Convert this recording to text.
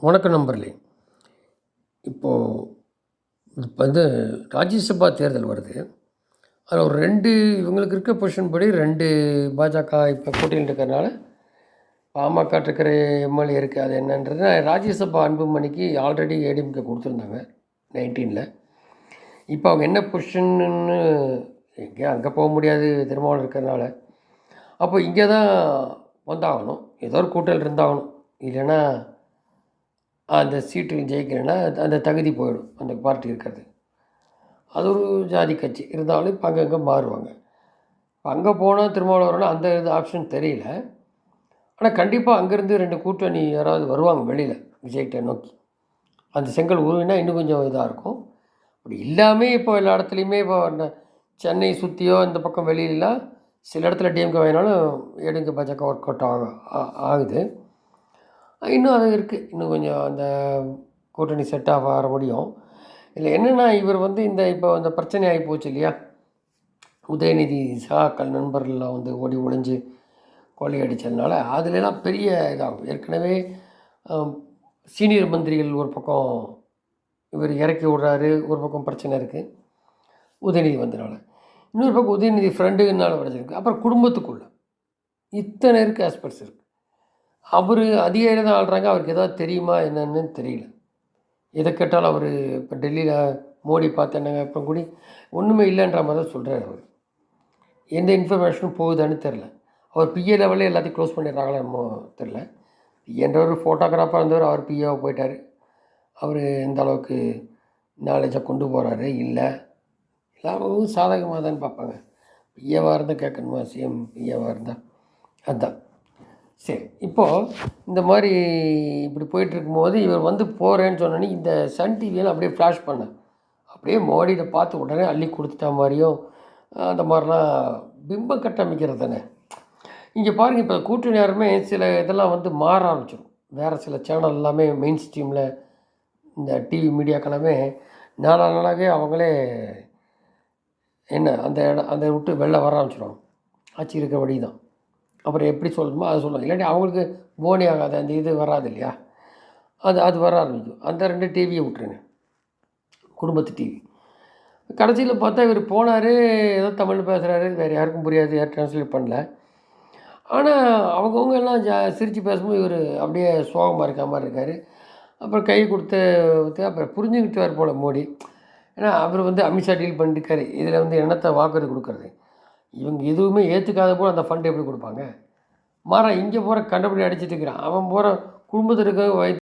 வணக்கம் நம்பர்லே இப்போது இப்போ வந்து ராஜ்யசபா தேர்தல் வருது. அதில் ஒரு ரெண்டு இவங்களுக்கு இருக்க பொசிஷன் படி ரெண்டு பாஜக இப்போ போட்டியில் இருக்கிறனால பாமக இருக்கிற எம்எல்ஏ இருக்குது அது என்னன்றது ராஜ்யசபா அன்புமணிக்கு ஆல்ரெடி ஏடிஎம்கே கொடுத்துருந்தாங்க நைன்டீனில் இப்போ அவங்க என்ன பொசிஷன்னு எங்கே அங்கே போக முடியாது திருமாவளம் இருக்கிறனால அப்போ இங்கே தான் வந்தாகணும் ஏதோ ஒரு கூட்டல் இருந்தாகணும். இல்லைன்னா அந்த சீட்டு ஜெயிக்கிறேன்னா அந்த தகுதி போயிடும் அந்த பார்ட்டி இருக்கிறது. அது ஒரு ஜாதி கட்சி. இருந்தாலும் இப்போ அங்கங்கே மாறுவாங்க. இப்போ அங்கே போனால் திருமாவளவர்னா அந்த இது ஆப்ஷன் தெரியல. ஆனால் கண்டிப்பாக அங்கேருந்து ரெண்டு கூட்டணி யாராவது வருவாங்க வெளியில் விஜய்கிட்ட நோக்கி. அந்த செங்கல் உருவினா இன்னும் கொஞ்சம் இதாக இருக்கும். அப்படி இல்லாமல் இப்போ எல்லா இடத்துலையுமே இப்போ சென்னை சுற்றியோ இந்த பக்கம் வெளியிலலாம் சில இடத்துல டிஎம்கே வாங்கினாலும் எடுங்க பாஜக ஒர்க் அவுட் ஆகும் ஆ- ஆகுது. இன்னும் அது இருக்குது இன்னும் கொஞ்சம் அந்த கூட்டணி செட் ஆக வர முடியும். இல்லை என்னென்னா இவர் வந்து இந்த இப்போ இந்த பிரச்சனை ஆகி போச்சு இல்லையா? உதயநிதி சகாக்கள் நண்பர்கள்லாம் வந்து ஓடி ஒளிஞ்சு கொள்ளையடிச்சதுனால அதுலலாம் பெரிய இதாகும். ஏற்கனவே சீனியர் மந்திரிகள் ஒரு பக்கம் இவர் இறக்கி விடுறாரு ஒரு பக்கம் பிரச்சனை இருக்குது உதயநிதி வந்தனால. இன்னொரு பக்கம் உதயநிதி ஃப்ரெண்டுனால பிரச்சனை இருக்குது அப்புறம் குடும்பத்துக்குள்ளே இத்தனை இருக்குது ஆஸ்பெக்ட்ஸ் இருக்குது அவர் அதிகாரி தான் ஆள்றாங்க. அவருக்கு ஏதாவது தெரியுமா என்னன்னு தெரியல. எதை கேட்டாலும் அவர் இப்போ டெல்லியில் மோடி பார்த்தேன்னாங்க அப்புறம் கூடி ஒன்றுமே இல்லைன்ற மாதிரி தான் சொல்கிறார் அவர். எந்த இன்ஃபர்மேஷனும் போகுதான்னு தெரில அவர் பிஏ லெவலில் எல்லாத்தையும் க்ளோஸ் பண்ணிடுறாங்களோ என்னமோ தெரில என்றவர் ஃபோட்டோகிராஃபாக இருந்தவர் அவர் பிஏவாக போயிட்டார். அவர் எந்த அளவுக்கு நாலேஜாக கொண்டு போகிறாரு இல்லை. எல்லாரும் சாதகமாக தான் பார்ப்பாங்க பிஏவாக இருந்தால் கேட்கணுமா? சிஎம் பிஏவாக இருந்தால் அதுதான் சரி இப்போது இந்த மாதிரி இப்படி போயிட்டுருக்கும்போது இவர் வந்து போகிறேன்னு சொன்னோன்னே இந்த சன் டிவியில் அப்படியே ஃப்ளாஷ் பண்ணேன் அப்படியே மோடியை பார்த்து உடனே அள்ளி கொடுத்துட்டா மாதிரியும் அந்த மாதிரிலாம் பிம்பம் கட்டமைக்கிறது தானே. இங்கே பாருங்கள் இப்போ கூட்டணி நேரமே சில இதெல்லாம் வந்து மாற ஆரம்பிச்சிடும் வேறு சில சேனல் எல்லாமே மெயின் ஸ்ட்ரீமில் இந்த டிவி மீடியாக்கெல்லாமே நாளா நாளாகவே அவங்களே என்ன அந்த இடம் அந்த விட்டு வெளில வர ஆரம்பிச்சிடும் ஆட்சி இருக்கிறபடி தான் அப்புறம் எப்படி சொல்லணுமோ அதை சொல்லுவாங்க. இல்லாட்டி அவங்களுக்கு போனி ஆகாது அந்த இது வராது இல்லையா? அது அது வர ஆரம்பிக்கும். அந்த ரெண்டு டிவியை விட்டுருங்க. குடும்பத்து டிவி கடைசியில் பார்த்தா இவர் போனார் ஏதோ தமிழ் பேசுகிறாரு வேறு யாருக்கும் புரியாது யார் ட்ரான்ஸ்லேட் பண்ணல. ஆனால் அவங்கவுங்க எல்லாம் ஜா சிரித்து பேசும்போது இவர் அப்படியே சோகமாக இருக்க மாதிரி இருக்கார். அப்புறம் கை கொடுத்து கொடுத்து அப்புறம் புரிஞ்சுக்கிட்டார் போல் மோடி. ஏன்னா அவர் வந்து அமித்ஷா டீல் பண்ணிருக்காரு. இதில் வந்து என்னத்தை வாக்குறுதி கொடுக்குறது? இவங்க எதுவுமே ஏற்றுக்காத போல் அந்த ஃபண்ட் எப்படி கொடுப்பாங்க? மாறா இங்கே போகிற கண்டபடி அடிச்சிட்டு இருக்கிறான். அவன் போகிற குடும்பத்தில் இருக்க வயிற்று